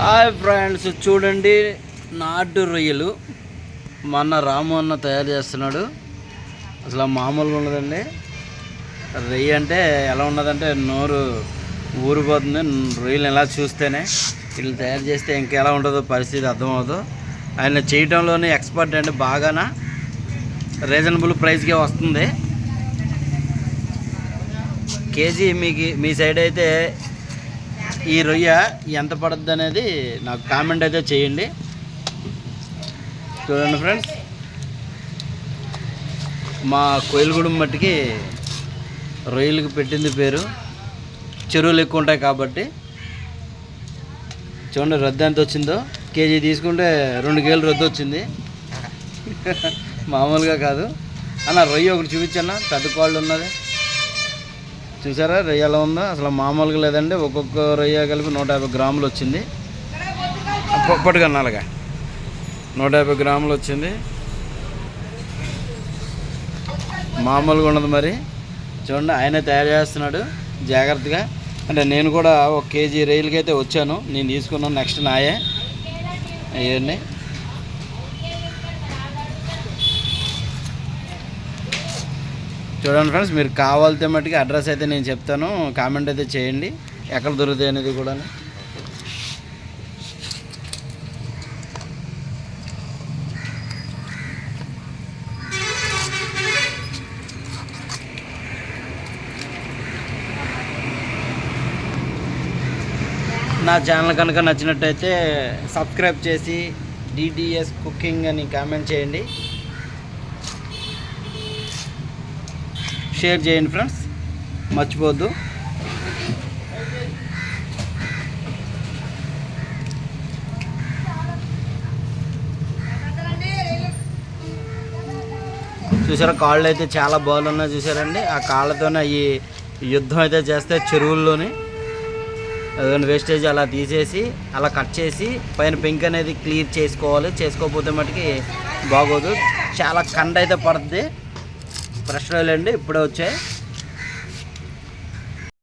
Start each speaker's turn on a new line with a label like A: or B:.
A: Hi friends చూడండి నాటు రొయ్యలు. మొన్న రాము అన్న తయారు చేస్తున్నాడు. అసలు మామూలుగా ఉండదండి. రొయ్య అంటే ఎలా ఉన్నదంటే నోరు ఊరిపోతుంది. రొయ్యలు ఎలా చూస్తేనే వీళ్ళు తయారు చేస్తే ఇంకెలా ఉంటుందో పరిస్థితి అర్థమవుతుంది ఆయన చేయటంలోనే ఎక్స్పర్ట్ అండి. బాగానా? రీజనబుల్ ప్రైస్కే వస్తుంది. కేజీ మీకు మీ సైడ్ అయితే ఈ రొయ్య ఎంత పడుద్ది అనేది నాకు కామెంట్ అయితే చేయండి. చూడండి ఫ్రెండ్స్. మా కోయిలగూడెం మట్టికి రొయ్యలకు పెట్టింది పేరు. చెరువులు ఎక్కువ ఉంటాయి కాబట్టి. చూడండి రద్దు ఎంత వచ్చిందో. కేజీ తీసుకుంటే రెండు కేజీలు రద్దు వచ్చింది. మామూలుగా కాదు. అన్న రొయ్య ఒకటి చూపించన్న పెద్ద కాళ్ళు ఉన్నది. చూసారా? రొయ్య ఎలా ఉందో? అసలు మామూలుగా లేదండి. ఒక్కొక్క రొయ్య కలిపి నూట యాభై గ్రాములు వచ్చింది. పట్టుకన్నా అలాగా నూట యాభై గ్రాములు వచ్చింది. మామూలుగా ఉండదు మరి. చూడండి ఆయనే తయారు చేస్తున్నాడు. జాగ్రత్తగా. అంటే నేను కూడా ఒక కేజీ రొయ్యలకి అయితే వచ్చాను. నేను తీసుకున్నాను. నెక్స్ట్ నాయే. అవన్నీ చూడండి ఫ్రెండ్స్ మీరు కావాలితే మట్టుకి అడ్రస్ అయితే నేను చెప్తాను. కామెంట్ అయితే చేయండి. ఎక్కడ దొరుకుతాయి అనేది కూడా. నా ఛానల్ కనుక నచ్చినట్టయితే సబ్స్క్రైబ్ చేసి డిడిఎస్ కుకింగ్ అని కామెంట్ చేయండి. షేర్ చేయండి ఫ్రెండ్స్. మర్చిపోద్దు చూసారా కాళ్ళు అయితే చాలా బాగున్నాయి చూసారండి. ఆ కాళ్ళతోనే ఈ యుద్ధం అయితే చేస్తే చెరువుల్లోని అదొక వేస్టేజ్ అలా తీసేసి అలా కట్ చేసి పైన పెంక్ అనేది క్లియర్ చేసుకోవాలి. చేసుకోకపోతే మటుకి బాగోదు. చాలా కండ అయితే పడుతుంది ఫ్రెష్ ఆయిల్ ఇప్పుడే వచ్చాయి.